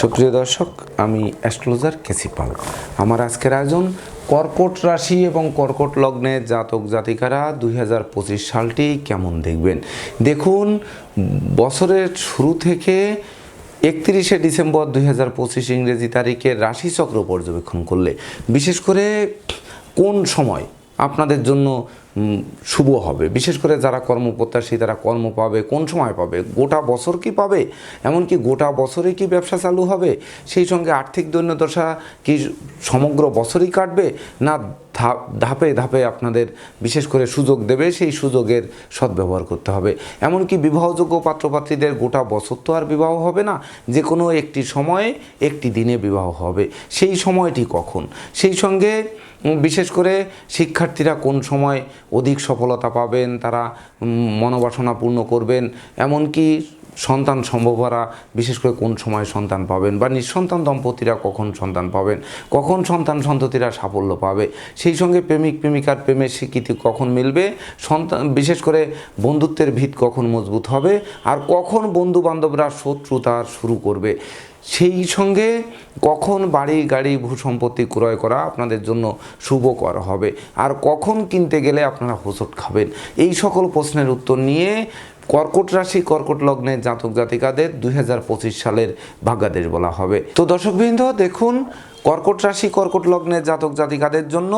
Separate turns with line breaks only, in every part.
সুপ্রিয় দর্শক, আমি অ্যাস্ট্রোলজার কেসি পাল। আমার আজকের আয়োজন কর্কট রাশি এবং কর্কট লগ্নে জাতক জাতিকারা দুই হাজার পঁচিশ সালটি কেমন দেখবেন? দেখুন, বছরের শুরু থেকে একত্রিশে ডিসেম্বর দুই হাজার পঁচিশ ইংরেজি তারিখে রাশিচক্র পর্যবেক্ষণ করলে, বিশেষ করে কোন সময় আপনাদের জন্য শুভ হবে। বিশেষ করে যারা কর্মপ্রত্যাশী, তারা কর্ম পাবে, কোন সময় পাবে? গোটা বছর কি পাবে? এমনকি গোটা বছরে কি ব্যবসা চালু হবে? সেই সঙ্গে আর্থিক দৈন্যদশা কি সমগ্র বছরই কাটবে? না ধাপে ধাপে আপনাদের বিশেষ করে সুযোগ দেবে, সেই সুযোগের সদ্ব্যবহার করতে হবে। এমনকি বিবাহযোগ্য পাত্রপাত্রীদের গোটা বছর তো আর বিবাহ হবে না যে কোনো একটি সময়ে একটি দিনে বিবাহ হবে। সেই সময়টি কখন? সেই সঙ্গে বিশেষ করে শিক্ষার্থীরা কোন সময় অধিক সফলতা পাবেন, তারা মনোবাসনা পূর্ণ করবেন, এমনকি সন্তান সম্ভবরা বিশেষ করে কোন সময় সন্তান পাবেন বা নিঃসন্তান দম্পতিরা কখন সন্তান পাবেন, কখন সন্তান সন্ততিরা সাফল্য পাবে, সেই সঙ্গে প্রেমিক, প্রেমিকার প্রেমের স্বীকৃতি কখন মিলবে, সন্তান, বিশেষ করে বন্ধুত্বের ভিত কখন মজবুত হবে, আর কখন বন্ধু বান্ধবরা শত্রুতা শুরু করবে, সেই সঙ্গে কখন বাড়ি, গাড়ি, ভূ সম্পত্তি ক্রয় করা আপনাদের জন্য শুভকর হবে, আর কখন কিনতে গেলে আপনারা হোসট খাবেন, এই সকল প্রশ্নের উত্তর নিয়ে কর্কট রাশি, কর্কট লগ্নে জাতক জাতিকাদের দুই হাজার পঁচিশ সালের ভাগ্যাদেশ বলা হবে। তো দর্শকবৃন্দ, দেখুন, কর্কট রাশি, কর্কট লগ্নে জাতক জাতিকাদের জন্য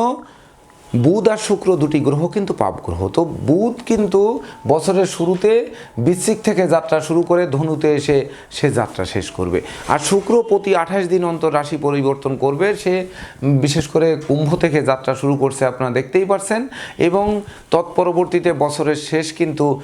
বুধ আর শুক্র দুটি গ্রহ কিন্তু পাপ গ্রহ। তো বুধ কিন্তু বছরের শুরুতে বৃশ্চিক থেকে যাত্রা শুরু করে ধনুতে এসে সে যাত্রা শেষ করবে। আর শুক্র প্রতি আঠাশ দিন অন্তর রাশি পরিবর্তন করবে। সে বিশেষ করে কুম্ভ থেকে যাত্রা শুরু করছে আপনারা দেখতেই পারছেন। এবং তৎপরবর্তীতে বছরের শেষ কিন্তু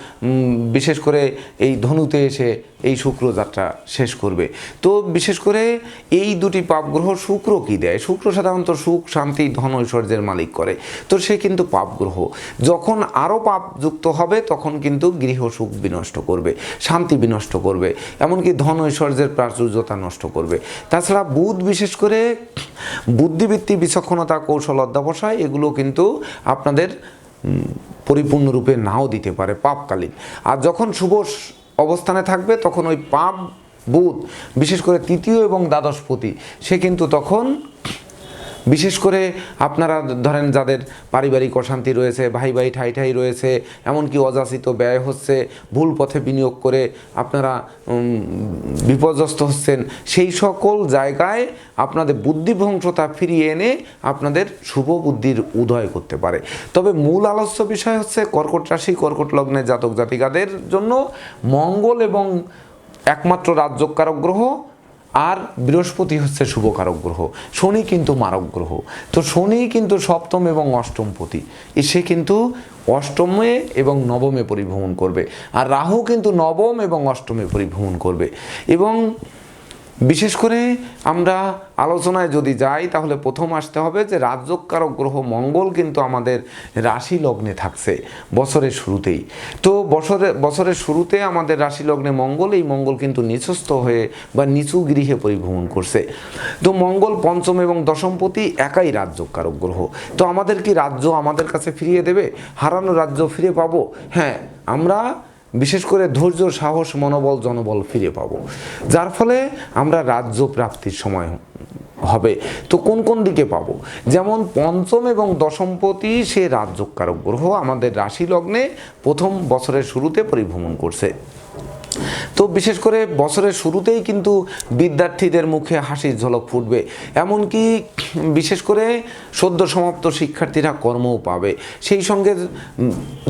বিশেষ করে এই ধনুতে এসে এই শুক্র যাত্রা শেষ করবে। তো বিশেষ করে এই দুটি পাপ গ্রহ শুক্র কি দেয়? শুক্র সাধারণত সুখ, শান্তি, ধন, ঐশ্বর্যের মালিক করে। তো সে কিন্তু পাপ গ্রহ। যখন আরও পাপ যুক্ত হবে, তখন কিন্তু গৃহ সুখ বিনষ্ট করবে, শান্তি বিনষ্ট করবে, এমনকি ধন, ঐশ্বর্যের প্রাচুর্যতা নষ্ট করবে। তাছাড়া বুধ বিশেষ করে বুদ্ধিবৃত্তি, বিচক্ষণতা, কৌশল, অধ্যাবসায় এগুলো কিন্তু আপনাদের পরিপূর্ণরূপে নাও দিতে পারে পাপকালীন। আর যখন শুভ অবস্থানে থাকবে তখন ওই পাপ বুধ বিশেষ করে তৃতীয় এবং দ্বাদশপতি সে কিন্তু তখন বিশেষ করে আপনারা ধরেন যাদের পারিবারিক অশান্তি রয়েছে, ভাই ভাই, ঠাই ঠাই রয়েছে, এমনকি অযাচিত ব্যয় হচ্ছে, ভুল পথে বিনিয়োগ করে আপনারা বিপর্যস্ত হচ্ছেন, সেই সকল জায়গায় আপনাদের বুদ্ধিভ্রংশতা ফিরিয়ে এনে আপনাদের শুভ বুদ্ধির উদয় করতে পারে। তবে মূল আলোচ্য বিষয় হচ্ছে কর্কট রাশি, কর্কট লগ্নের জাতক জাতিকাদের জন্য মঙ্গল এবং একমাত্র রাজ্যকারক গ্রহ আর বৃহস্পতি হচ্ছে শুভকারক গ্রহ শনি কিন্তু মারক গ্রহ তো শনি কিন্তু সপ্তম এবং অষ্টমপতি সে কিন্তু অষ্টমে এবং নবমে পরিভ্রমণ করবে। আর রাহু কিন্তু নবম এবং অষ্টমে পরিভ্রমণ করবে। এবং বিশেষ করে আমরা আলোচনায় যদি যাই, তাহলে প্রথম আসতে হবে যে রাজ্যকারক গ্রহ মঙ্গল কিন্তু আমাদের রাশি লগ্নে থাকছে বছরের শুরুতেই। তো বছরে, বছরের শুরুতে আমাদের রাশি লগ্নে মঙ্গল, এই মঙ্গল কিন্তু নিচস্থ হয়ে বা নিচু গৃহে পরিভ্রমণ করছে। তো মঙ্গল পঞ্চম এবং দশমপতি একাই রাজ্যকারক গ্রহ। তো আমাদের কি রাজ্য আমাদের কাছে ফিরিয়ে দেবে? হারানো রাজ্য ফিরে পাবো? হ্যাঁ আমরা বিশেষ করে ধৈর্য, সাহস, মনোবল, জনবল ফিরে পাব। যার ফলে আমরা রাজ্য প্রাপ্তির সময় হবে। তো কোন কোন দিকে পাবো? যেমন পঞ্চম এবং দশমপতি সে রাজ্যকারক গ্রহ আমাদের রাশি লগ্নে প্রথম বছরের শুরুতে পরিভ্রমণ করছে। তো বিশেষ করে বছরের শুরুতেই কিন্তু বিদ্যার্থীদের মুখে হাসির ঝলক ফুটবে। এমনকি বিশেষ করে সদ্য সমাপ্ত শিক্ষার্থীরা কর্মও পাবে। সেই সঙ্গে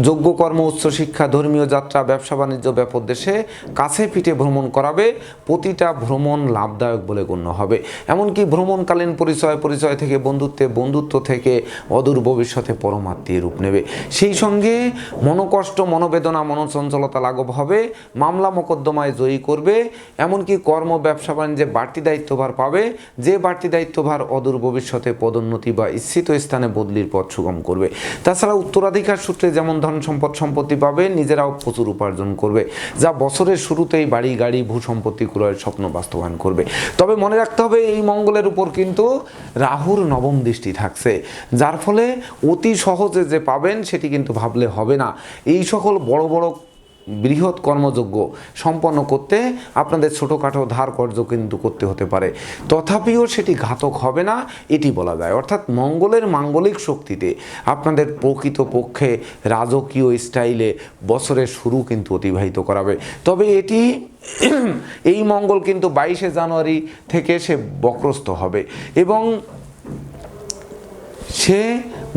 যোগ্য কর্ম, উচ্চ শিক্ষা, ধর্মীয় যাত্রা, ব্যবসা বাণিজ্য, ব্যাপক দেশে কাছে পিঠে ভ্রমণ করাবে। প্রতিটা ভ্রমণ লাভদায়ক বলে গণ্য হবে। এমনকি ভ্রমণকালীন পরিচয় পরিচয় থেকে বন্ধুত্বে, বন্ধুত্ব থেকে অদূর ভবিষ্যতে পরমাত্মীয় রূপ নেবে। সেই সঙ্গে মনোকষ্ট, মনোবেদনা, মনোচঞ্চলতা লাঘব হবে। মামলা মোকদ্দমায় জয়ী করবে, এমনকি কর্ম, ব্যবসা, বাণিজ্যে বাড়তি দায়িত্বভার পাবে। যে বাড়তি দায়িত্বভার অদূর ভবিষ্যতে পদোন্নতি বা ইচ্ছিত স্থানে বদলির পথ সুগম করবে। তাছাড়া উত্তরাধিকার সূত্রে যেমন ধন সম্পদ সম্পত্তি পাবে, নিজেরাও প্রচুর উপার্জন করবে, যা বছরের শুরুতেই বাড়ি, গাড়ি, ভূ সম্পত্তি ক্রয়ের স্বপ্ন বাস্তবায়ন করবে। তবে মনে রাখতে হবে, এই মঙ্গলের উপর কিন্তু রাহুর নবম দৃষ্টি থাকছে, যার ফলে অতি সহজে যে পাবেন সেটি কিন্তু ভাবলে হবে না। এই সকল বড় বড় বৃহৎ কর্মযোগ্য সম্পন্ন করতে আপনাদের ছোটোখাটো ধার কর্য কিন্তু করতে হতে পারে। তথাপিও সেটি ঘাতক হবে না, এটি বলা যায়। অর্থাৎ মঙ্গলের মাঙ্গলিক শক্তিতে আপনাদের প্রকৃত পক্ষে রাজকীয় স্টাইলে বছরের শুরু কিন্তু অতিবাহিত করাবে। তবে এটি এই মঙ্গল কিন্তু বাইশে জানুয়ারি থেকে সে বক্রস্থ হবে এবং সে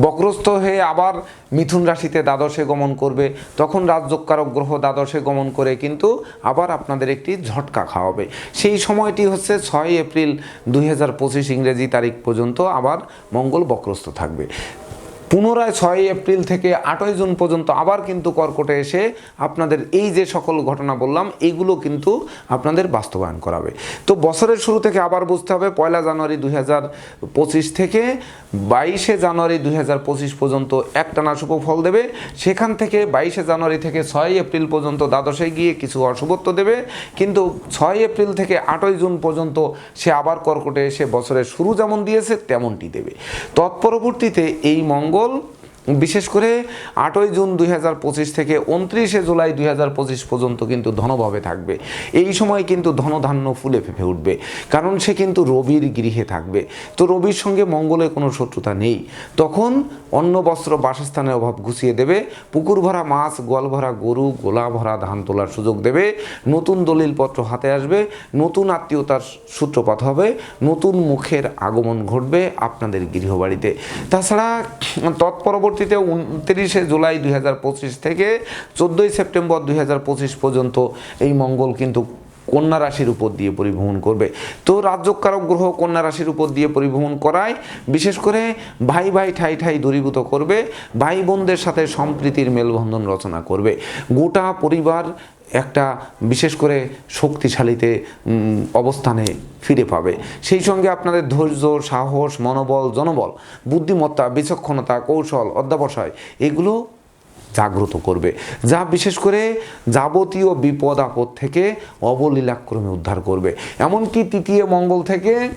বক্রস্থ হয়ে আবার মিথুন রাশিতে দ্বাদশে গমন করবে। তখন রাজযোগকারক গ্রহ দ্বাদশে গমন করে কিন্তু আবার আপনাদের একটি ঝটকা খাওয়াবে। সেই সময়টি হচ্ছে ছয় এপ্রিল দুই হাজার পঁচিশ ইংরেজি তারিখ পর্যন্ত আবার মঙ্গল বক্রস্থ থাকবে। পুনরায় ছয় এপ্রিল থেকে আটই জুন পর্যন্ত আবার কিন্তু কর্কটে এসে আপনাদের এই যে সকল ঘটনা বললাম এইগুলো কিন্তু আপনাদের বাস্তবায়ন করাবে। তো বছরের শুরু থেকে আবার বুঝতে হবে, পয়লা জানুয়ারি দুই হাজার পঁচিশ থেকে বাইশে জানুয়ারি দুই হাজার পঁচিশ পর্যন্ত একটানা শুভ ফল দেবে। সেখান থেকে বাইশে জানুয়ারি থেকে ছয় এপ্রিল পর্যন্ত দ্বাদশে গিয়ে কিছু অশুভত্ব দেবে। কিন্তু ছয় এপ্রিল থেকে আটই জুন পর্যন্ত সে আবার কর্কটে এসে বছরের শুরু যেমন দিয়েছে, তেমনটি দেবে। তৎপরবর্তীতে এই মঙ্গল bol. বিশেষ করে আটই জুন দুই হাজার পঁচিশ থেকে উনত্রিশে জুলাই দুই হাজার পঁচিশ পর্যন্ত কিন্তু ধনভাবে থাকবে। এই সময় কিন্তু ধনধান্য ফুলে ফেঁপে উঠবে। কারণ সে কিন্তু রবির গৃহে থাকবে। তো রবির সঙ্গে মঙ্গলের কোনো শত্রুতা নেই। তখন অন্ন, বস্ত্র, বাসস্থানের অভাব ঘুষিয়ে দেবে। পুকুর ভরা মাছ, গোয়াল ভরা গরু গোলা ভরা ধান তোলার সুযোগ দেবে। নতুন দলিলপত্র হাতে আসবে। নতুন আত্মীয়তার সূত্রপাত হবে। নতুন মুখের আগমন ঘটবে আপনাদের গৃহবাড়িতে। তাছাড়া তৎপরবর্তীতে উনত্রিশে জুলাই দুই হাজার পঁচিশ থেকে চোদ্দোই সেপ্টেম্বর দুই হাজার পঁচিশ পর্যন্ত এই মঙ্গল কিন্তু কন্যা রাশির উপর দিয়ে পরিভ্রমণ করবে। তো রাজ্যকারক গ্রহ কন্যা রাশির উপর দিয়ে পরিভ্রমণ করায় বিশেষ করে ভাই ভাই ঠাই ঠাই দূরীভূত করবে, ভাই বোনদের সাথে সম্প্রীতির মেলবন্ধন রচনা করবে। গোটা পরিবার একটা বিশেষ করে শক্তিশালীতে অবস্থানে ফিরে পাবে। সেই সঙ্গে আপনাদের ধৈর্য, সাহস, মনোবল, জনবল, বুদ্ধিমত্তা, বিচক্ষণতা, কৌশল, অধ্যাবসায়, এগুলো জাগ্রত করবে। যা বিশেষ করে যাবতীয় বিপদ, আপদ থেকে অবলীলাক্রমে উদ্ধার করবে। এমনকি তৃতীয় মঙ্গল থেকে,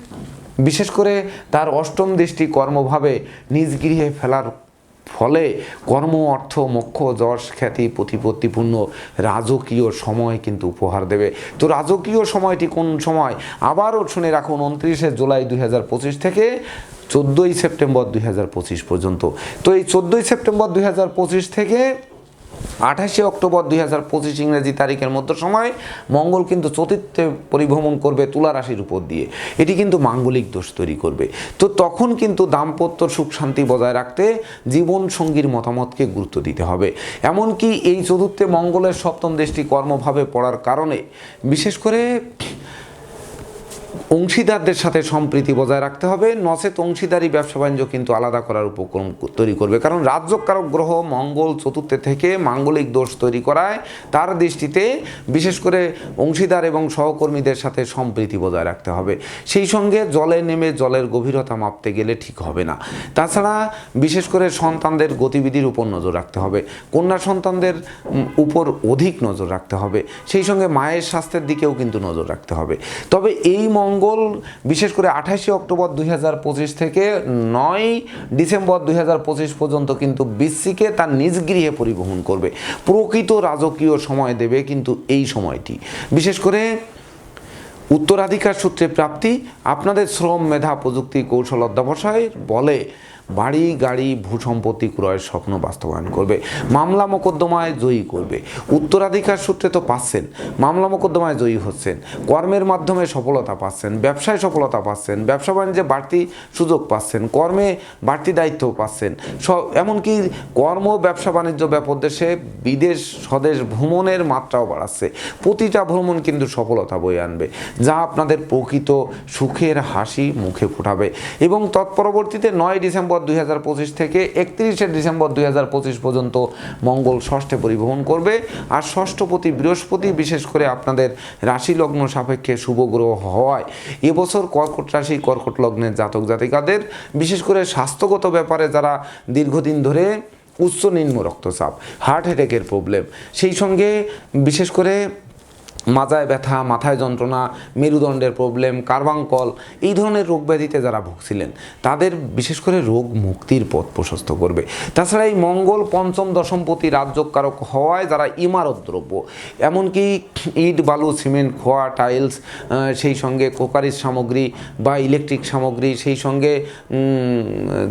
বিশেষ করে তার অষ্টম দৃষ্টি কর্মভাবে নিজ গৃহে ফেলার ফলে কর্ম, অর্থ, মোক্ষ, যশ, খ্যাতি, প্রতিপত্তিপূর্ণ রাজকীয় সময় কিন্তু উপহার দেবে। তো রাজকীয় সময়টি কোন সময়? আবারও শুনে রাখুন, উনত্রিশে জুলাই দুই হাজার পঁচিশ থেকে চোদ্দোই সেপ্টেম্বর দুই হাজার পঁচিশ পর্যন্ত। তো এই চোদ্দোই সেপ্টেম্বর দুই হাজার পঁচিশ থেকে আঠাশে অক্টোবর দুই হাজার পঁচিশ ইংরেজি তারিখের মধ্যে সময় মঙ্গল কিন্তু চতুর্থে পরিভ্রমণ করবে তুলা রাশির উপর দিয়ে। এটি কিন্তু মাঙ্গলিক দোষ তৈরি করবে। তো তখন কিন্তু দাম্পত্য সুখ শান্তি বজায় রাখতে জীবন সঙ্গীর মতামতকে গুরুত্ব দিতে হবে। এমনকি এই চতুর্থে মঙ্গলের সপ্তম দেশটি কর্মভাবে পড়ার কারণে, বিশেষ করে অংশীদারদের সাথে সম্প্রীতি বজায় রাখতে হবে। নচেত অংশীদারি ব্যবসা বাণিজ্য কিন্তু আলাদা করার উপক্রম তৈরি করবে। কারণ রাজ্যকারক গ্রহ মঙ্গল চতুর্থে থেকে মাঙ্গলিক দোষ তৈরি করায় তার দৃষ্টিতে বিশেষ করে অংশীদার এবং সহকর্মীদের সাথে সম্প্রীতি বজায় রাখতে হবে। সেই সঙ্গে জলে নেমে জলের গভীরতা মাপতে গেলে ঠিক হবে না। তাছাড়া বিশেষ করে সন্তানদের গতিবিধির উপর নজর রাখতে হবে। কন্যা সন্তানদের উপর অধিক নজর রাখতে হবে। সেই সঙ্গে মায়ের স্বাস্থ্যের দিকেও কিন্তু নজর রাখতে হবে। তবে এই মঙ্গল বিশেষ করে আঠাশে অক্টোবর দুই হাজার পঁচিশ থেকে নয় ডিসেম্বর দুই হাজার পঁচিশ পর্যন্ত কিন্তু বিশ্বিকে তার নিজ গৃহে পরিবহন করবে। প্রকৃত রাজকীয় সময় দেবে কিন্তু এই সময়টি। বিশেষ করে উত্তরাধিকার সূত্রে প্রাপ্তি, আপনাদের শ্রম, মেধা, প্রযুক্তি কৌশল অধ্যাবসায় বলে বাড়ি, গাড়ি, ভূসম্পত্তি ক্রয়ের স্বপ্ন বাস্তবায়ন করবে। মামলা মোকদ্দমায় জয়ী করবে। উত্তরাধিকার সূত্রে তো পাচ্ছেন, মামলা মোকদ্দমায় জয়ী হচ্ছেন। কর্মের মাধ্যমে সফলতা পাচ্ছেন, ব্যবসায় সফলতা পাচ্ছেন, ব্যবসা বাণিজ্যে বাড়তি সুযোগ পাচ্ছেন, কর্মে বাড়তি দায়িত্ব পাচ্ছেন। সব এমনকি কর্ম, ব্যবসা বাণিজ্য ব্যাপদেশে বিদেশ, স্বদেশ ভ্রমণের মাত্রাও বাড়াচ্ছে। প্রতিটা ভ্রমণ কিন্তু সফলতা বয়ে আনবে, যা আপনাদের প্রকৃত সুখের হাসি মুখে ফোটাবে। এবং তৎপরবর্তীতে নয় ডিসেম্বর দুই হাজার পঁচিশ থেকে একত্রিশে ডিসেম্বর দুই হাজার পঁচিশ পর্যন্ত মঙ্গল ষষ্ঠে পরিবহন করবে। আর ষষ্ঠপতি বৃহস্পতি, বিশেষ করে আপনাদের রাশি লগ্ন সাপেক্ষে শুভ গ্রহ হওয়ায়। এবছর কর্কট রাশি, কর্কট লগ্নের জাতক জাতিকাদের, বিশেষ করে স্বাস্থ্যগত ব্যাপারে যারা দীর্ঘদিন ধরে উচ্চ নিম্ন রক্তচাপ, হার্ট অ্যাটাকের প্রবলেম, সেই সঙ্গে বিশেষ করে মাজায় ব্যথা মাথায় যন্ত্রণা মেরুদণ্ডের প্রবলেম কার্বাঙ্কল এই ধরনের রোগ ব্যাধিতে যারা ভুগছিলেন তাদের বিশেষ করে রোগ মুক্তির পথ প্রশস্ত করবে। তাছাড়া এই মঙ্গল পঞ্চম দশমপতি রাজ্যকারক হওয়ায় যারা ইমারত দ্রব্য এমনকি ইট বালু সিমেন্ট খোয়া টাইলস সেই সঙ্গে কোকারিজ সামগ্রী বা ইলেকট্রিক সামগ্রী সেই সঙ্গে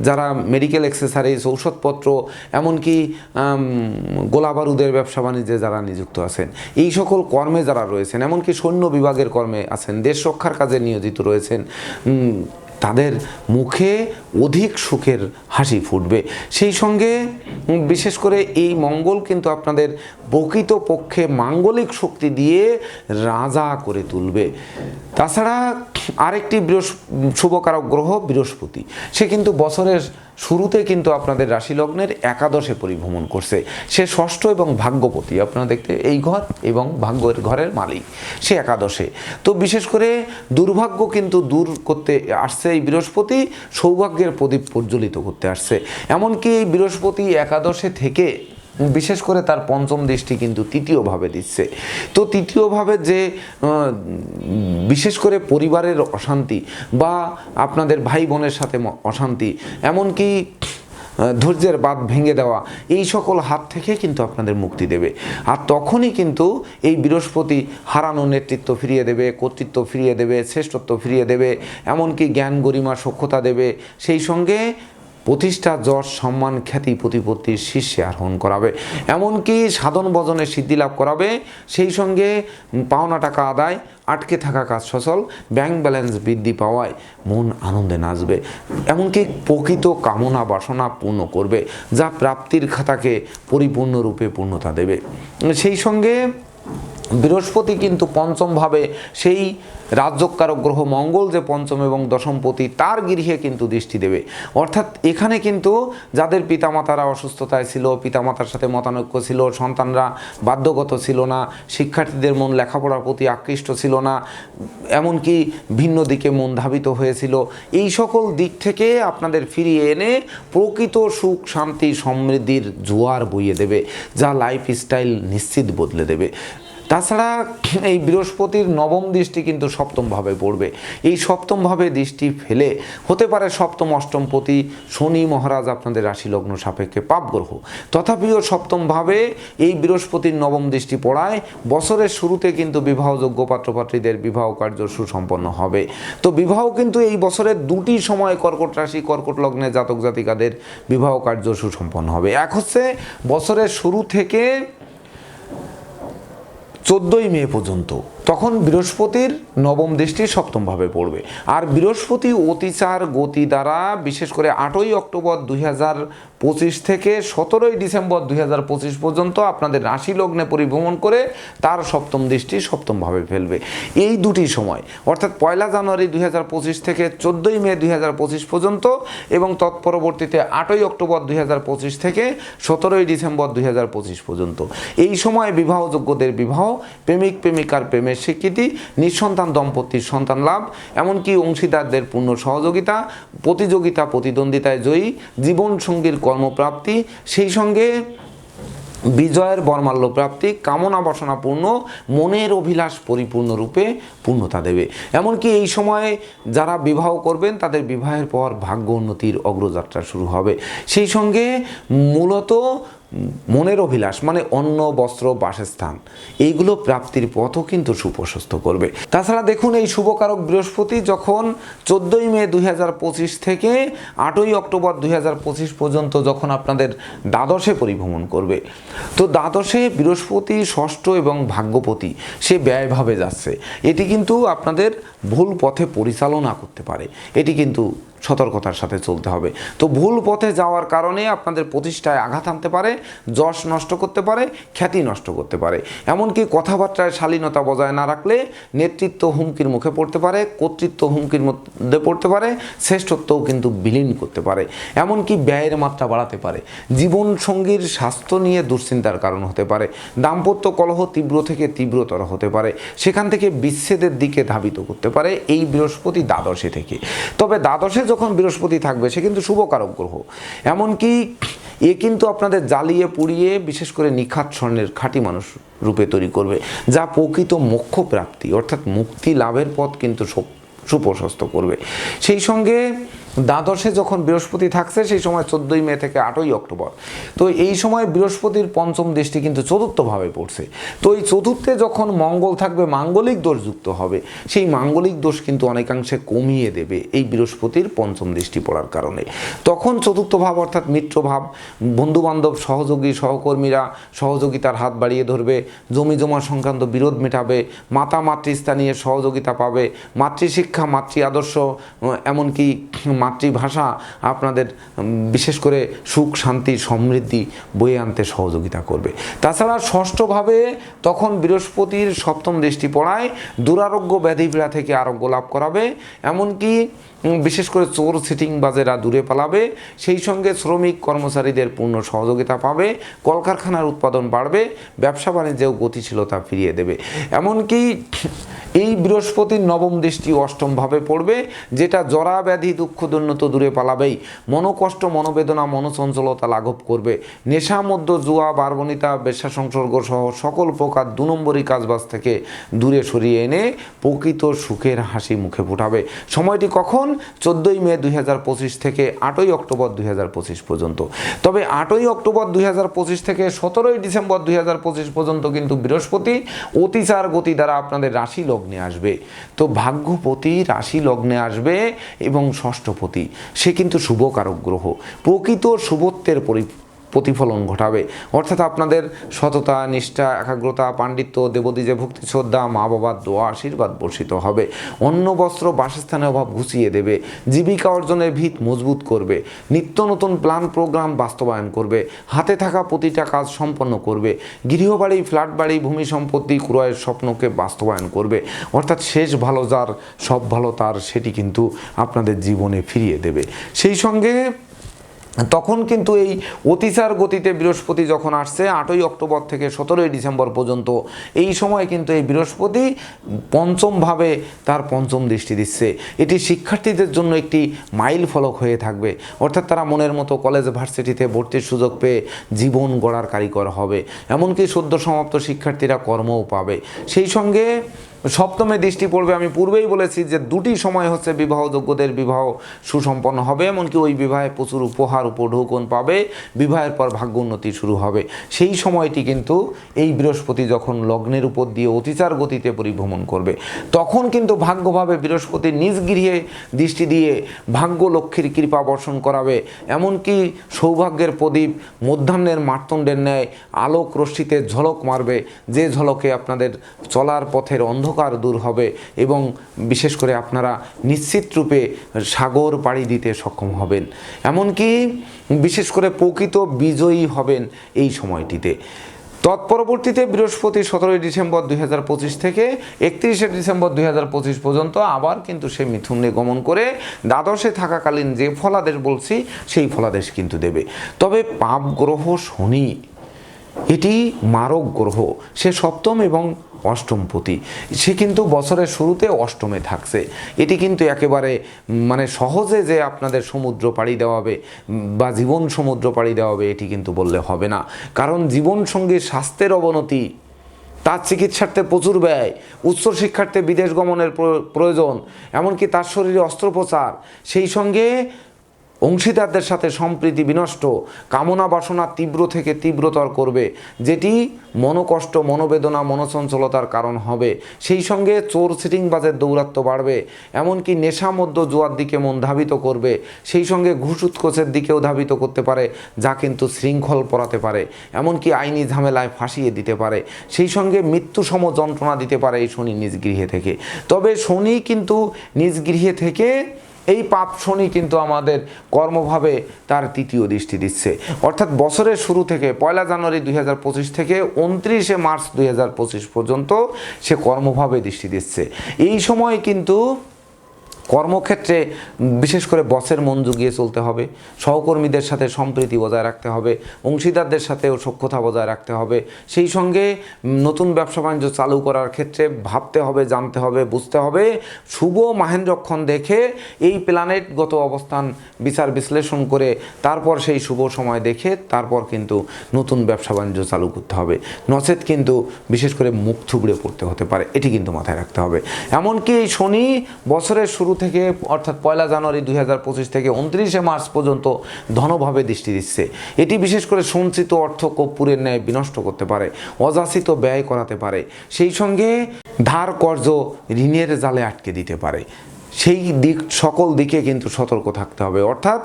যারা মেডিকেল এক্সেসারিজ ঔষধপত্র এমনকি আম, গোলা বারুদের ব্যবসা বাণিজ্যে যারা নিযুক্ত আছেন এই সকল কর্মে যারা রয়েছেন, এমনকি সৈন্য বিভাগের কর্মে আছেন, দেশ রক্ষার কাজে নিয়োজিত রয়েছেন তাদের মুখে অধিক সুখের হাসি ফুটবে। সেই সঙ্গে বিশেষ করে এই মঙ্গল কিন্তু আপনাদের প্রকৃত পক্ষে মাঙ্গলিক শক্তি দিয়ে রাজা করে তুলবে। তাছাড়া আরেকটি বৃহস্প শুভকারক গ্রহ বৃহস্পতি, সে কিন্তু বছরের শুরুতে কিন্তু আপনাদের রাশি লগ্নের একাদশে পরিভ্রমণ করছে। সে ষষ্ঠ এবং ভাগ্যপতি, আপনারা দেখতে এই ঘর এবং ভাগ্যের ঘরের মালিক, সে একাদশে। তো বিশেষ করে দুর্ভাগ্য কিন্তু দূর করতে আসছে এই বৃহস্পতি, সৌভাগ্যের প্রদীপ প্রজ্বলিত করতে আসছে। এমনকি এই বৃহস্পতি একাদশে থেকে বিশেষ করে তার পঞ্চম দৃষ্টি কিন্তু তৃতীয়ভাবে দিচ্ছে। তো তৃতীয়ভাবে যে বিশেষ করে পরিবারের অশান্তি বা আপনাদের ভাই বোনের সাথে অশান্তি, এমনকি ধৈর্যের বাদ ভেঙে দেওয়া, এই সকল হাত থেকে কিন্তু আপনাদের মুক্তি দেবে। আর তখনই কিন্তু এই বৃহস্পতি হারানো নেতৃত্ব ফিরিয়ে দেবে, কর্তৃত্ব ফিরিয়ে দেবে, শ্রেষ্ঠত্ব ফিরিয়ে দেবে, এমনকি জ্ঞান গরিমা সক্ষতা দেবে। সেই সঙ্গে প্রতিষ্ঠা যশ সম্মান খ্যাতি প্রতিপত্তির শীর্ষে আরোহণ করাবে। এমনকি সাধন ভজনে সিদ্ধি লাভ করাবে। সেই সঙ্গে পাওনা টাকা আদায়, আটকে থাকা কাজ সচল ব্যাংক ব্যালেন্স বৃদ্ধি পাওয়ায় মন আনন্দে নাচবে। এমনকি প্রকৃত কামনা বাসনা পূর্ণ করবে, যা প্রাপ্তির খাতাকে পরিপূর্ণরূপে পূর্ণতা দেবে। সেই সঙ্গে বৃহস্পতি কিন্তু পঞ্চমভাবে সেই রাজ্যকারক গ্রহ মঙ্গল যে পঞ্চম এবং দশমপতি, তার গৃহে কিন্তু দৃষ্টি দেবে। অর্থাৎ এখানে কিন্তু যাদের পিতামাতারা অসুস্থতায় ছিল, পিতামাতার সাথে মতানৈক্য ছিল, সন্তানরা বাধ্যগত ছিল না, শিক্ষার্থীদের মন লেখাপড়ার প্রতি আকৃষ্ট ছিল না, এমনকি ভিন্ন দিকে মন ধাবিত হয়েছিল, এই সকল দিক থেকে আপনাদের ফিরিয়ে এনে প্রকৃত সুখ, শান্তি, সমৃদ্ধির জোয়ার বইয়ে দেবে, যা লাইফ স্টাইল নিশ্চিত বদলে দেবে। তাছাড়া এই বৃহস্পতির নবম দৃষ্টি কিন্তু সপ্তমভাবে পড়বে। এই সপ্তমভাবে দৃষ্টি ফেলে হতে পারে সপ্তম, অষ্টম অষ্টমপতি শনি মহারাজ আপনাদের রাশি লগ্ন সাপেক্ষে পাপ গ্রহ তথাপিও সপ্তমভাবে এই বৃহস্পতির নবম দৃষ্টি পড়ায় বছরের শুরুতে কিন্তু বিবাহযোগ্য পাত্রপাত্রীদের বিবাহ কার্য সুসম্পন্ন হবে। তো বিবাহ কিন্তু এই বছরের দুটি সময় কর্কট রাশি, কর্কট লগ্নে জাতক জাতিকাদের বিবাহ কার্য সুসম্পন্ন হবে। এক হচ্ছে বছরের শুরু থেকে চোদ্দোই মে পর্যন্ত। তখন বৃহস্পতির নবম দৃষ্টি সপ্তমভাবে পড়বে। আর বৃহস্পতি অতিচার গতি দ্বারা, বিশেষ করে আটই অক্টোবর দুই হাজার পঁচিশ থেকে সতেরোই ডিসেম্বর দুই হাজার পঁচিশ পর্যন্ত আপনাদের রাশি লগ্নে পরিভ্রমণ করে তার সপ্তম দৃষ্টি সপ্তমভাবে ফেলবে। এই দুটি সময়, অর্থাৎ পয়লা জানুয়ারি দুই হাজার পঁচিশ থেকে চোদ্দোই মে দুই হাজার পঁচিশ পর্যন্ত এবং তৎপরবর্তীতে আটই অক্টোবর দুই হাজার পঁচিশ থেকে সতেরোই ডিসেম্বর দুই হাজার পঁচিশ পর্যন্ত। এই সময় বিবাহযোগ্যদের বিবাহ, প্রেমিক, প্রেমিকার প্রেমের স্বীকৃতি, নিঃসন্তান দম্পতির সন্তান লাভ, এমনকি অংশীদারদের পূর্ণ সহযোগিতা, প্রতিযোগিতা প্রতিদ্বন্দ্বিতায় জয়ী, জীবনসঙ্গীর কর্মপ্রাপ্তি, সেই সঙ্গে বিজয়ের বর্মাল্য প্রাপ্তি, কামনা বাসনা পূর্ণ, মনের অভিলাষ পরিপূর্ণরূপে পূর্ণতা দেবে। এমনকি এই সময়ে যারা বিবাহ করবেন, তাদের বিবাহের পর ভাগ্য উন্নতির অগ্রযাত্রা শুরু হবে। সেই সঙ্গে মূলত মনের অভিলাষ মানে অন্ন, বস্ত্র, বাসস্থান, এইগুলো প্রাপ্তির পথও কিন্তু সুপ্রশস্ত করবে। তাছাড়া দেখুন এই শুভকারক বৃহস্পতি যখন চোদ্দোই মে দুই হাজার পঁচিশ থেকে আটই অক্টোবর দুই হাজার পঁচিশ পর্যন্ত যখন আপনাদের দ্বাদশে পরিভ্রমণ করবে, তো দ্বাদশে বৃহস্পতি ষষ্ঠ এবং ভাগ্যপতি সে ব্যয়ভাবে যাচ্ছে। এটি কিন্তু আপনাদের ভুল পথে পরিচালনা করতে পারে। এটি কিন্তু সতর্কতার সাথে চলতে হবে। তো ভুল পথে যাওয়ার কারণে আপনাদের প্রতিষ্ঠায় আঘাত আনতে পারে, যশ নষ্ট করতে পারে, খ্যাতি নষ্ট করতে পারে। এমনকি কথাবার্তায় শালীনতা বজায় না রাখলে নেতৃত্ব হুমকির মুখে পড়তে পারে, কর্তৃত্ব হুমকির মধ্যে পড়তে পারে, শ্রেষ্ঠত্বও কিন্তু বিলীন করতে পারে। এমনকি ব্যয়ের মাত্রা বাড়াতে পারে। জীবন সঙ্গীর স্বাস্থ্য নিয়ে দুশ্চিন্তার কারণ হতে পারে। দাম্পত্য কলহ তীব্র থেকে তীব্রতর হতে পারে। সেখান থেকে বিচ্ছেদের দিকে ধাবিত করতে পারে। এই বৃহস্পতি দ্বাদশে থেকে। তবে দ্বাদশে যখন বৃহস্পতি থাকবে, সে কিন্তু শুভকারক গ্রহ। এমনকি এ কিন্তু আপনাদের জ্বালিয়ে পুড়িয়ে বিশেষ করে নিখাত স্বর্ণের খাঁটি মানুষ রূপে তৈরি করবে, যা প্রকৃত মোক্ষ প্রাপ্তি, অর্থাৎ মুক্তি লাভের পথ কিন্তু সুপ্রশস্ত করবে। সেই সঙ্গে দ্বাদশে যখন বৃহস্পতি থাকছে, সেই সময় চোদ্দোই মে থেকে আটই অক্টোবর। তো এই সময় বৃহস্পতির পঞ্চম দৃষ্টি কিন্তু চতুর্থভাবে পড়ছে। তো এই চতুর্থে যখন মঙ্গল থাকবে, মাঙ্গলিক দোষ যুক্ত হবে। সেই মাঙ্গলিক দোষ কিন্তু অনেকাংশে কমিয়ে দেবে এই বৃহস্পতির পঞ্চম দৃষ্টি পড়ার কারণে। তখন চতুর্থ ভাব অর্থাৎ মিত্রভাব বন্ধুবান্ধব, সহযোগী, সহকর্মীরা সহযোগিতার হাত বাড়িয়ে ধরবে। জমি জমা সংক্রান্ত বিরোধ মেটাবে। মাতা মাতৃস্থানীয় সহযোগিতা পাবে। মাতৃশিক্ষা, মাতৃ আদর্শ, এমনকি মাতৃভাষা আপনাদের বিশেষ করে সুখ, শান্তি, সমৃদ্ধি বয়ে আনতে সহযোগিতা করবে। তাছাড়া ষষ্ঠভাবে তখন বৃহস্পতির সপ্তম দৃষ্টি পড়ায় দুরারোগ্য ব্যাধিপীড়া থেকে আরোগ্য লাভ করাবে। এমনকি বিশেষ করে চোর সিটিং বাজেরা দূরে পালাবে, সেই সঙ্গে শ্রমিক কর্মচারীদের পূর্ণ সহযোগিতা পাবে, কলকারখানার উৎপাদন বাড়বে, ব্যবসা বাণিজ্যেও গতিশীলতা ফিরিয়ে দেবে। এমনকি এই বৃহস্পতির নবম দৃষ্টি অষ্টমভাবে পড়বে, যেটা জরা ব্যাধি দুঃখ দুর্নত দূরে পালাবেই, মনোকষ্ট, মনোবেদনা, মনোচঞ্চলতা লাঘব করবে। নেশা মধ্য জুয়া, বারবনিতা, বেশ্যা সংসর্গ সহ সকল প্রকার দু নম্বরী কাজবাজ থেকে দূরে সরিয়ে এনে প্রকৃত সুখের হাসি মুখে ফোটাবে। সময়টি কখন? চোদ্দোই মে দুই হাজার পঁচিশ থেকে আটই অক্টোবর দুই হাজার পঁচিশ পর্যন্ত। তবে আটই অক্টোবর দুই হাজার পঁচিশ থেকে সতেরোই ডিসেম্বর দুই হাজার পঁচিশ পর্যন্ত কিন্তু বৃহস্পতি অতিচার গতি দ্বারা আপনাদের রাশি লগ্নে আসবে। তো ভাগ্যপতি রাশি লগ্নে আসবে এবং ষষ্ঠপতি, সে কিন্তু শুভ শুভকারক গ্রহ। প্রকৃত শুভত্বের পরি প্রতিফলন ঘটাবে। অর্থাৎ আপনাদের সততা, নিষ্ঠা, একাগ্রতা, পাণ্ডিত্য, দেবদীজে ভক্তি, শ্রদ্ধা, মা বাবার দোয়া, আশীর্বাদ বর্ষিত হবে। অন্ন, বস্ত্র, বাসস্থানের অভাব ঘুষিয়ে দেবে। জীবিকা অর্জনের ভিত মজবুত করবে। নিত্য নতুন প্ল্যান, প্রোগ্রাম বাস্তবায়ন করবে। হাতে থাকা প্রতিটা কাজ সম্পন্ন করবে। গৃহবাড়ি ফ্ল্যাট বাড়ি ভূমি সম্পত্তি ক্রয়ের স্বপ্নকে বাস্তবায়ন করবে। অর্থাৎ শেষ ভালো যার, সব ভালো তার, সেটি কিন্তু আপনাদের জীবনে ফিরিয়ে দেবে। সেই সঙ্গে তখন কিন্তু এই অতিচার গতিতে বৃহস্পতি যখন আসছে, আটই অক্টোবর থেকে সতেরোই ডিসেম্বর পর্যন্ত এই সময় কিন্তু এই বৃহস্পতি পঞ্চমভাবে তার পঞ্চম দৃষ্টি দিচ্ছে। এটি শিক্ষার্থীদের জন্য একটি মাইল ফলক হয়ে থাকবে। অর্থাৎ তারা মনের মতো কলেজ, ভার্সিটিতে ভর্তির সুযোগ পেয়ে জীবন গড়ার কারিগর হবে। এমনকি সদ্য সমাপ্ত শিক্ষার্থীরা কর্মও পাবে। সেই সঙ্গে সপ্তমে দৃষ্টি পড়বে, আমি পূর্বেই বলেছি যে দুটি সময় হচ্ছে বিবাহযোগ্যদের বিবাহ সুসম্পন্ন হবে, এমনকি ওই বিবাহে প্রচুর উপহার, উপঢৌকন পাবে, বিবাহের পর ভাগ্য উন্নতি শুরু হবে। সেই সময়টি কিন্তু এই বৃহস্পতি যখন লগ্নের উপর দিয়ে অতিচার গতিতে পরিভ্রমণ করবে, তখন কিন্তু ভাগ্যভাবে বৃহস্পতি নিজ গৃহে দৃষ্টি দিয়ে ভাগ্য লক্ষ্মীর কৃপা বর্ষণ করাবে। এমনকি সৌভাগ্যের প্রদীপ মধ্যাহ্নের মার্তণ্ডের ন্যায় আলোক রশ্মিতে ঝলক মারবে, যে ঝলকে আপনাদের চলার পথের অন্ধকার দূর হবে এবং বিশেষ করে আপনারা নিশ্চিত রূপে সাগর পাড়ি দিতে সক্ষম হবেন। এমনকি বিশেষ করে প্রকৃত বিজয়ী হবেন এই সময়টিতে। তৎপরবর্তীতে বৃহস্পতি সতেরোই ডিসেম্বর দুই হাজার পঁচিশ থেকে একত্রিশে ডিসেম্বর দুই হাজার পঁচিশ পর্যন্ত আবার কিন্তু সে মিথুনে গমন করে দ্বাদশে থাকাকালীন যে ফলাদেশ বলছি, সেই ফলাদেশ কিন্তু দেবে। তবে পাপ গ্রহ শনি, এটি মারক গ্রহ। সে সপ্তম এবং অষ্টমপতি সে কিন্তু বছরের শুরুতে অষ্টমে থাকছে। এটি কিন্তু একেবারে মানে সহজে যে আপনাদের সমুদ্র পাড়ি দেওয়াবে বা জীবন সমুদ্র পাড়ি দেওয়াবে, এটি কিন্তু বললে হবে না। কারণ জীবন সঙ্গীর স্বাস্থ্যের অবনতি, তার চিকিৎসার্থে প্রচুর ব্যয়, উচ্চ শিক্ষার্থে বিদেশ গমনের প্রয়োজন, এমনকি তার শরীরে অস্ত্রোপচার, সেই সঙ্গে অংশীদারদের সাথে সম্প্রীতি বিনষ্ট, কামনা বাসনা তীব্র থেকে তীব্রতর করবে, যেটি মনোকষ্ট, মনোবেদনা, মনোচঞ্চলতার কারণ হবে। সেই সঙ্গে চোর সিটিংবাজের দৌরাত্ম্য বাড়বে, এমনকি নেশা মধ্য জোয়ার দিকে মন ধাবিত করবে। সেই সঙ্গে ঘুষ উৎকোচের দিকেও ধাবিত করতে পারে, যা কিন্তু শৃঙ্খল পড়াতে পারে, এমনকি আইনি ঝামেলায় ফাঁসিয়ে দিতে পারে। সেই সঙ্গে মৃত্যুসম যন্ত্রণা দিতে পারে এই শনি নিজ গৃহে থেকে। তবে শনি কিন্তু নিজ গৃহে থেকে এই পাপ শনি কিন্তু আমাদের কর্মভাবে তার তৃতীয় দৃষ্টি দিচ্ছে। অর্থাৎ বছরের শুরু থেকে পয়লা জানুয়ারি দুই হাজার পঁচিশ থেকে উনত্রিশে মার্চ দুই হাজার পঁচিশ পর্যন্ত সে কর্মভাবে দৃষ্টি দিচ্ছে। এই সময় কিন্তু কর্মক্ষেত্রে বিশেষ করে বসের মন জুগিয়ে চলতে হবে, সহকর্মীদের সাথে সম্প্রীতি বজায় রাখতে হবে, অংশীদারদের সাথেও সখ্যতা বজায় রাখতে হবে। সেই সঙ্গে নতুন ব্যবসা বাণিজ্য চালু করার ক্ষেত্রে ভাবতে হবে, জানতে হবে, বুঝতে হবে। শুভ মাহেন্দ্রক্ষণ দেখে এই প্ল্যানেটগত অবস্থান বিচার বিশ্লেষণ করে তারপর সেই শুভ সময় দেখে তারপর কিন্তু নতুন ব্যবসা বাণিজ্য চালু করতে হবে। নচেত কিন্তু বিশেষ করে মুখ থুবড়ে পড়তে হতে পারে, এটি কিন্তু মাথায় রাখতে হবে। এমনকি এই শনি বছরের শুরু থেকে, অর্থাৎ পয়লা জানুয়ারি দুই থেকে উনত্রিশে মার্চ পর্যন্ত ধনভাবে দৃষ্টি দিচ্ছে। এটি বিশেষ করে সঞ্চিত অর্থ কর্পূরের ন্যায় বিনষ্ট করতে পারে, অযাচিত ব্যয় করাতে পারে, সেই সঙ্গে ধার কর্য ঋণের জালে আটকে দিতে পারে। সেই দিক, সকল দিকে কিন্তু সতর্ক থাকতে হবে। অর্থাৎ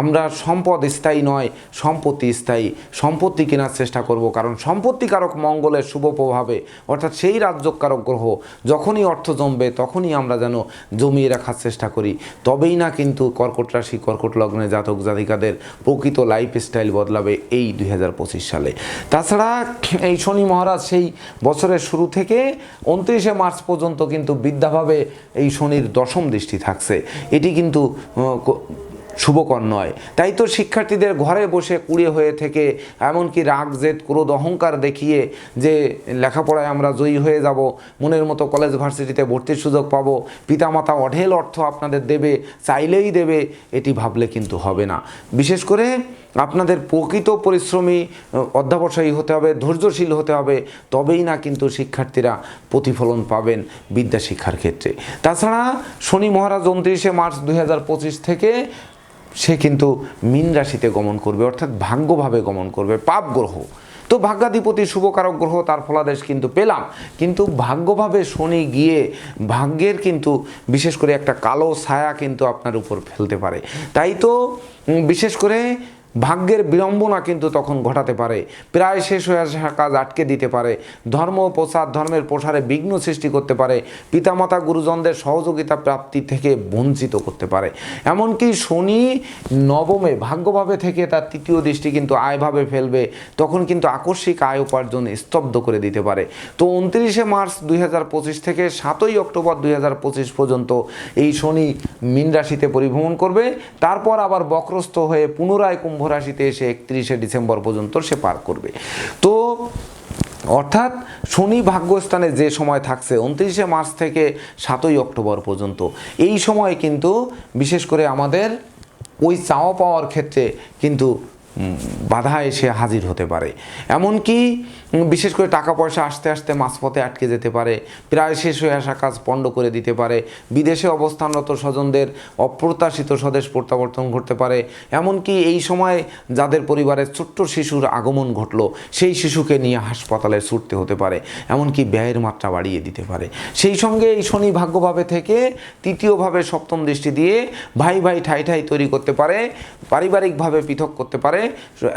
আমরা সম্পদ স্থায়ী নয়, সম্পত্তি স্থায়ী। সম্পত্তি কেনার চেষ্টা করব, কারণ সম্পত্তিকারক মঙ্গলের শুভ প্রভাবে, অর্থাৎ সেই রাজ্যকারক গ্রহ, যখনই অর্থ জমবে, তখনই আমরা যেন জমিয়ে রাখার চেষ্টা করি। তবেই না কিন্তু কর্কট রাশি, কর্কট লগ্নে জাতক জাতিকাদের প্রকৃত লাইফ স্টাইল বদলাবে এই দুই হাজার পঁচিশ সালে। তাছাড়া এই শনি মহারাজ সেই বছরের শুরু থেকে উনত্রিশে মার্চ পর্যন্ত কিন্তু বিদ্যাভাবে এই শনির দশম দৃষ্টি থাকছে। এটি কিন্তু শুভকর নয়। তাই তো শিক্ষার্থীদের ঘরে বসে কুড়ে হয়ে থেকে এমনকি রাগ, জেদ, ক্রোধ, অহংকার দেখিয়ে যে লেখাপড়ায় আমরা জয়ী হয়ে যাব, মনের মতো কলেজ ভার্সিটিতে ভর্তির সুযোগ পাবো, পিতামাতা অঢেল অর্থ আপনাদের দেবে, চাইলেই দেবে, এটি ভাবলে কিন্তু হবে না। বিশেষ করে আপনাদের প্রকৃত পরিশ্রমী অধ্যাবসায়ী হতে হবে, ধৈর্যশীল হতে হবে, তবেই না কিন্তু শিক্ষার্থীরা প্রতিফলন পাবেন বিদ্যা শিক্ষার ক্ষেত্রে। তাছাড়া শনি মহারাজ উনত্রিশে মার্চ দু হাজার পঁচিশ থেকে সে কিন্তু মীন রাশিতে গমন করবে, অর্থাৎ ভাগ্যভাবে গমন করবে, পাপ গ্রহ। তো ভাগ্যাধিপতি, শুভকারক গ্রহ, তার ফলাদেশ কিন্তু পেলাম। কিন্তু ভাগ্যভাবে শনি গিয়ে ভাগ্যের কিন্তু বিশেষ করে একটা কালো ছায়া কিন্তু আপনার উপর ফেলতে পারে। তাই তো বিশেষ করে ভাগ্যের বিড়ম্বনা কিন্তু তখন ঘটাতে পারে। প্রায় শেষ হয়ে আসা কাজ আটকে দিতে পারে। ধর্ম প্রসার ধর্মের প্রসারে বিঘ্ন সৃষ্টি করতে পারে। পিতামাতা, গুরুজনদের সহযোগিতা প্রাপ্তি থেকে বঞ্চিত করতে পারে। এমনকি শনি নবমে ভাগ্যভাবে থেকে তার তৃতীয় দৃষ্টি কিন্তু আয়ভাবে ফেলবে। তখন কিন্তু আকস্মিক আয় উপার্জন স্তব্ধ করে দিতে পারে। তো উনত্রিশে মার্চ দুই হাজার পঁচিশ থেকে সাতই অক্টোবর দুই হাজার পঁচিশ পর্যন্ত এই শনি মীন রাশিতে পরিভ্রমণ করবে। তারপর আবার বক্রস্থ হয়ে পুনরায় রাশিতে এসে একত্রিশে ডিসেম্বর পর্যন্ত সে পার করবে। তো অর্থাৎ শনি ভাগ্যস্থানে যে সময় থাকছে, উনত্রিশে মার্চ থেকে সাতই অক্টোবর পর্যন্ত, এই সময় কিন্তু বিশেষ করে আমাদের ওই চাওয়া পাওয়ার ক্ষেত্রে কিন্তু বাধা এসে হাজির হতে পারে। এমনকি বিশেষ করে টাকা পয়সা আসতে আসতে মাঝপথে আটকে যেতে পারে, প্রায় শেষ হয়ে আসা কাজ পণ্ড করে দিতে পারে, বিদেশে অবস্থানরত স্বজনদের অপ্রত্যাশিত স্বদেশ প্রত্যাবর্তন ঘটতে পারে। এমনকি এই সময় যাদের পরিবারের ছোট্ট শিশুর আগমন ঘটলো, সেই শিশুকে নিয়ে হাসপাতালে ছুটতে হতে পারে, এমনকি ব্যয়ের মাত্রা বাড়িয়ে দিতে পারে। সেই সঙ্গে এই শনি ভাগ্যভাবে থেকে তৃতীয়ভাবে সপ্তম দৃষ্টি দিয়ে ভাই ভাই ঠাই ঠাই তৈরি করতে পারে, পারিবারিকভাবে পৃথক করতে পারে,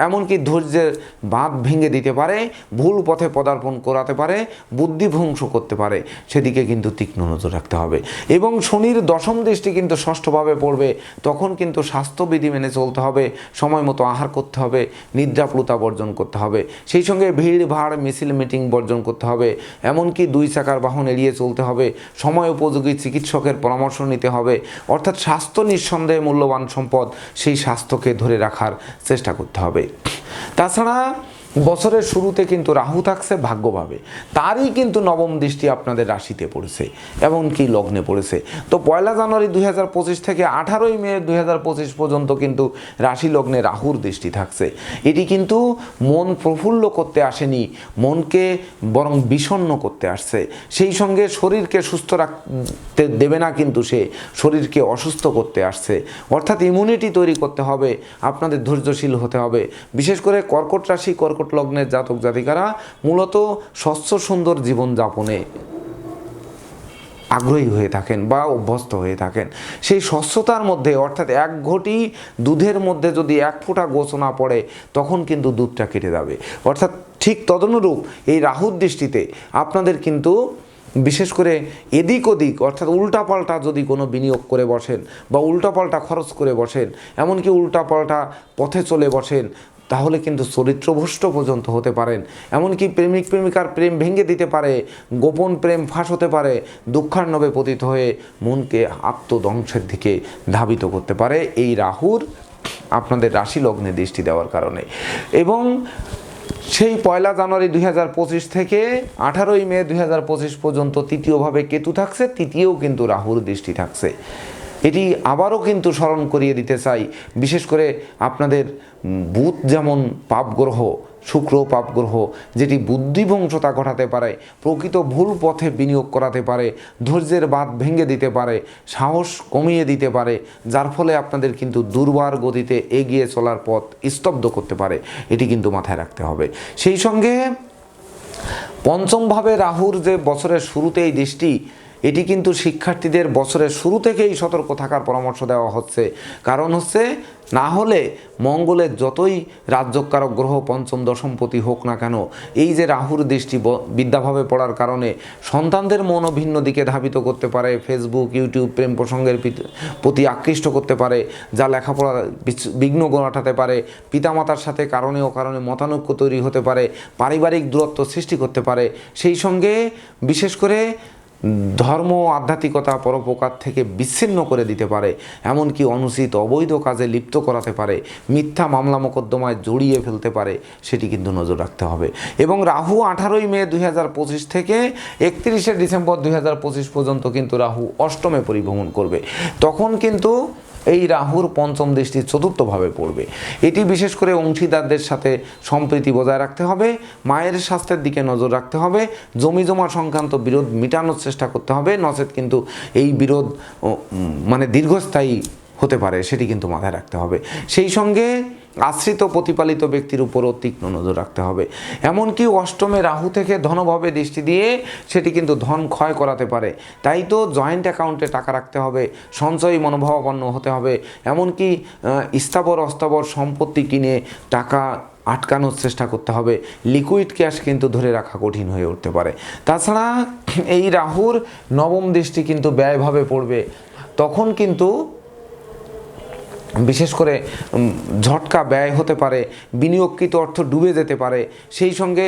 এমনকি ধৈর্যের বাঁধ ভেঙে দিতে পারে ভুল পথে পদার্পণ করাতে পারে বুদ্ধিভ্রংশ করতে পারে, সেদিকে কিন্তু তীক্ষ্ণ নজর রাখতে হবে। এবং শনির দশম দৃষ্টি কিন্তু ষষ্ঠভাবে পড়বে, তখন কিন্তু স্বাস্থ্যবিধি মেনে চলতে হবে, সময় মতো আহার করতে হবে, নিদ্রাপ্লুতা বর্জন করতে হবে, সেই সঙ্গে ভিড়, ভাড়, মিছিল, মিটিং বর্জন করতে হবে, এমনকি দুই চাকার বাহন এড়িয়ে চলতে হবে, সময় উপযোগী চিকিৎসকের পরামর্শ নিতে হবে, অর্থাৎ স্বাস্থ্য নিঃসন্দেহে মূল্যবান সম্পদ, সেই স্বাস্থ্যকে ধরে রাখার চেষ্টা করতে হবে। তাছাড়া বছরের শুরুতে কিন্তু রাহু থাকছে ভাগ্যভাবে। তারই কিন্তু নবম দৃষ্টি আপনাদের রাশিতে পড়েছে, এমনকি লগ্নে পড়েছে। তো পয়লা জানুয়ারি দুই হাজার পঁচিশ থেকে আঠারোই মে দুই হাজার পঁচিশ পর্যন্ত কিন্তু রাশি লগ্নে রাহুর দৃষ্টি থাকছে। এটি কিন্তু মন প্রফুল্ল করতে আসেনি, মনকে বরং বিষণ্ণ করতে আসছে। সেই সঙ্গে শরীরকে সুস্থ রাখতে দেবে না কিন্তু সে, শরীরকে অসুস্থ করতে আসছে। অর্থাৎ ইমিউনিটি তৈরি করতে হবে, আপনাদের ধৈর্যশীল হতে হবে। বিশেষ করে কর্কট রাশি, কর্কট লগ্নের জাতক জাতিকারা মূলত স্বচ্ছ, সুন্দর জীবনযাপনে আগ্রহী হয়ে থাকেন বা অভ্যস্ত হয়ে থাকেন। সেই স্বচ্ছতার মধ্যে, অর্থাৎ এক ঘটি দুধের মধ্যে যদি এক ফোঁটা গোছ না পড়ে, তখন কিন্তু দুধটা কেটে যাবে। অর্থাৎ ঠিক তদনুরূপ এই রাহুর দৃষ্টিতে আপনাদের কিন্তু বিশেষ করে এদিক ওদিক, অর্থাৎ উল্টাপাল্টা যদি কোনো বিনিয়োগ করে বসেন বা উল্টাপাল্টা খরচ করে বসেন, এমনকি উল্টাপাল্টা পথে চলে বসেন তাহলে কিন্তু চরিত্রভ্রষ্ট পর্যন্ত হতে পারেন। এমনকি প্রেমিক প্রেমিকার প্রেম ভেঙে দিতে পারে, গোপন প্রেম ফাঁস হতে পারে দুঃখার্ণবে পতিত হয়ে মনকে আত্মধ্বংসের দিকে ধাবিত করতে পারে। এই রাহুর আপনাদের রাশি লগ্নে দৃষ্টি দেওয়ার কারণে। এবং সেই পয়লা জানুয়ারি দুই হাজার পঁচিশ থেকে আঠারোই মে দুই হাজার পঁচিশ পর্যন্ত তৃতীয়ভাবে কেতু থাকছে তৃতীয় কিন্তু রাহুর দৃষ্টি থাকছে। এটি আবারও কিন্তু স্মরণ করিয়ে দিতে চাই। বিশেষ করে আপনাদের বুধ যেমন পাপ গ্রহ, শুক্র পাপ গ্রহ, যেটি বুদ্ধিভংসতা ঘটাতে পারে, প্রকৃত ভুল পথে বিনিয়োগ করাতে পারে, ধৈর্যের বাঁধ ভেঙে দিতে পারে, সাহস কমিয়ে দিতে পারে, যার ফলে আপনাদের কিন্তু দুর্বার গতিতে এগিয়ে চলার পথ স্তব্ধ করতে পারে। এটি কিন্তু মাথায় রাখতে হবে। সেই সঙ্গে পঞ্চমভাবে রাহুর যে বছরের শুরুতেই দৃষ্টি এটি কিন্তু শিক্ষার্থীদের বছরের শুরু থেকেই সতর্ক থাকার পরামর্শ দেওয়া হচ্ছে। কারণ হচ্ছে, না হলে মঙ্গলের যতই রাজ্যকারক গ্রহ পঞ্চম দশমপতি হোক না কেন, এই যে রাহুর দৃষ্টি বিদ্যাভাবে পড়ার কারণে সন্তানদের মনও ভিন্ন দিকে ধাবিত করতে পারে। ফেসবুক ইউটিউব প্রেম প্রসঙ্গের প্রতি আকৃষ্ট করতে পারে, যা লেখাপড়া বিঘ্ন ঘটাতে পারে। পিতামাতার সাথে কারণে ও কারণে মতানৈক্য তৈরি হতে পারে। পারিবারিক দূরত্ব সৃষ্টি করতে পারে। সেই সঙ্গে বিশেষ করে ধর্ম আধ্যাত্মিকতা পরোপকার থেকে বিচ্ছিন্ন করে দিতে পারে, এমনকি অনুচিত অবৈধ কাজে লিপ্ত করাতে পারে, মিথ্যা মামলা মোকদ্দমায় জড়িয়ে ফেলতে পারে, সেটি কিন্তু নজর রাখতে হবে। এবং রাহু আঠারোই মে দুই হাজার পঁচিশ থেকে একত্রিশে ডিসেম্বর দুই হাজার পঁচিশ পর্যন্ত কিন্তু রাহু অষ্টমে পরিভ্রমণ করবে। তখন কিন্তু এই রাহুর পঞ্চম দৃষ্টি চতুর্থভাবে পড়বে। এটি বিশেষ করে অংশীদারদের সাথে সম্প্রীতি বজায় রাখতে হবে, মায়ের স্বাস্থ্যের দিকে নজর রাখতে হবে, জমি জমা সংক্রান্ত বিরোধ মেটানোর চেষ্টা করতে হবে, নচেত কিন্তু এই বিরোধ মানে দীর্ঘস্থায়ী হতে পারে, সেটি কিন্তু মাথায় রাখতে হবে। সেই সঙ্গে আশ্রিত প্রতিপালিত ব্যক্তির উপরও তীক্ষ্ণ নজর রাখতে হবে। এমনকি অষ্টমে রাহু থেকে ধনভাবে দৃষ্টি দিয়ে সেটি কিন্তু ধন ক্ষয় করাতে পারে। তাই তো জয়েন্ট অ্যাকাউন্টে টাকা রাখতে হবে, সঞ্চয়ী মনোভাবাপন্ন হতে হবে। এমনকি স্থাবর অস্থাবর সম্পত্তি কিনে টাকা আটকানোর চেষ্টা করতে হবে। লিকুইড ক্যাশ কিন্তু ধরে রাখা কঠিন হয়ে উঠতে পারে। তাছাড়া এই রাহুর নবম দৃষ্টি কিন্তু ব্যয়ভাবে পড়বে। তখন কিন্তু বিশেষ করে ঝটকা ব্যয় হতে পারে, বিনিয়োগকৃত অর্থ ডুবে যেতে পারে, সেই সঙ্গে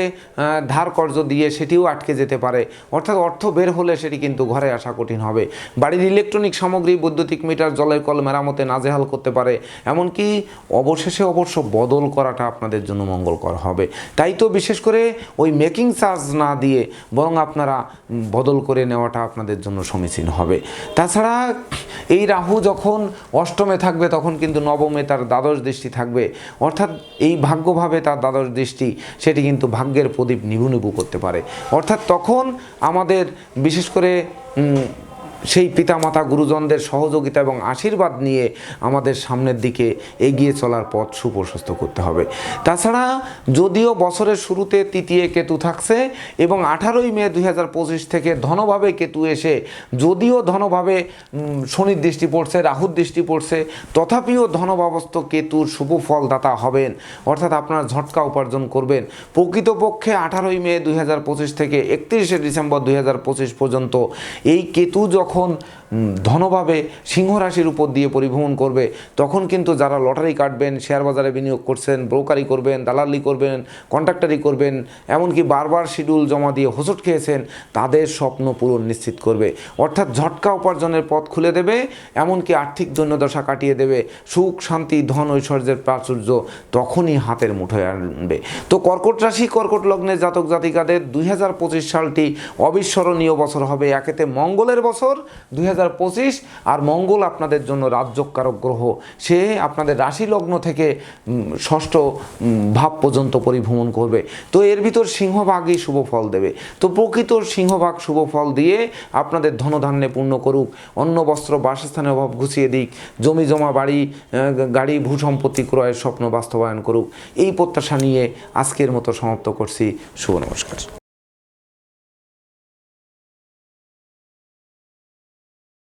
ধার কর্জ দিয়ে সেটিও আটকে যেতে পারে। অর্থাৎ অর্থ বের হলে সেটি কিন্তু ঘরে আসা কঠিন হবে। বাড়ির ইলেকট্রনিক সামগ্রী, বৈদ্যুতিক মিটার, জলের কল মেরামতে নাজেহাল করতে পারে। এমনকি অবশেষে অবশ্য বদল করাটা আপনাদের জন্য মঙ্গলকর হবে। তাই তো বিশেষ করে ওই মেকিং চার্জ না দিয়ে বরং আপনারা বদল করে নেওয়াটা আপনাদের জন্য সমীচীন হবে। তাছাড়া এই রাহু যখন অষ্টমে থাকবে তখন কিন্তু নবমে তার দ্বাদশ দৃষ্টি থাকবে। অর্থাৎ এই ভাগ্যভাবে তার দ্বাদশ দৃষ্টি, সেটি কিন্তু ভাগ্যের প্রদীপ নিভু নিবু করতে পারে। অর্থাৎ তখন আমাদের, বিশেষ করে সেই পিতামাতা গুরুজনদের সহযোগিতা এবং আশীর্বাদ নিয়ে আমাদের সামনের দিকে এগিয়ে চলার পথ সুপ্রশস্ত করতে হবে। তাছাড়া যদিও বছরের শুরুতে তৃতীয় কেতু থাকছে এবং আঠারোই মে দুই হাজার পঁচিশ থেকে ধনভাবে কেতু এসে যদিও ধনভাবে শনির দৃষ্টি পড়ছে, রাহুর দৃষ্টি পড়ছে, তথাপিও ধনভাবস্থ কেতুর শুভ ফলদাতা হবেন। অর্থাৎ আপনার ঝটকা উপার্জন করবেন। প্রকৃতপক্ষে আঠারোই মে দুই হাজার পঁচিশ থেকে একত্রিশে ডিসেম্বর দুই হাজার পঁচিশ পর্যন্ত এই কেতু যখন закон ধনভাবে সিংহ রাশির উপর দিয়ে পরিভ্রমণ করবে। তখন কিন্তু যারা লটারি কাটবেন, শেয়ার বাজারে বিনিয়োগ করছেন, ব্রোকারি করবেন, দালালি করবেন, কন্ট্রাক্টারি করবেন, এমনকি বারবার শিডিউল জমা দিয়ে হোঁচট খেয়েছেন, তাদের স্বপ্ন পূরণ নিশ্চিত করবে। অর্থাৎ ঝটকা উপার্জনের পথ খুলে দেবে, এমনকি আর্থিক দৈন্যদশা কাটিয়ে দেবে। সুখ, শান্তি, ধন, ঐশ্বর্যের প্রাচুর্য তখনই হাতের মুঠোয় আনবে। তো কর্কট রাশি, কর্কট লগ্নের জাতক জাতিকাদের দুই হাজার পঁচিশ সালটি অবিস্মরণীয় বছর হবে। একেতে মঙ্গলের বছর, দুই হাজার আর মঙ্গল আপনাদের জন্য রাজ্যকারক গ্রহ। সে আপনাদের রাশি লগ্ন থেকে ষষ্ঠ ভাব পর্যন্ত পরিভ্রমণ করবে। তো এর ভিতর সিংহভাগই শুভ ফল দেবে। তো প্রকৃত সিংহভাগ শুভ ফল দিয়ে আপনাদের ধনধান্যে পূর্ণ করুক। অন্ন, বস্ত্র, বাসস্থানের অভাব ঘুষিয়ে দিক। জমি, জমা, বাড়ি গাড়ি, ভূ সম্পত্তি ক্রয়ের স্বপ্ন বাস্তবায়ন করুক। এই প্রত্যাশা নিয়ে আজকের মতো সমাপ্ত করছি। শুভ নমস্কার।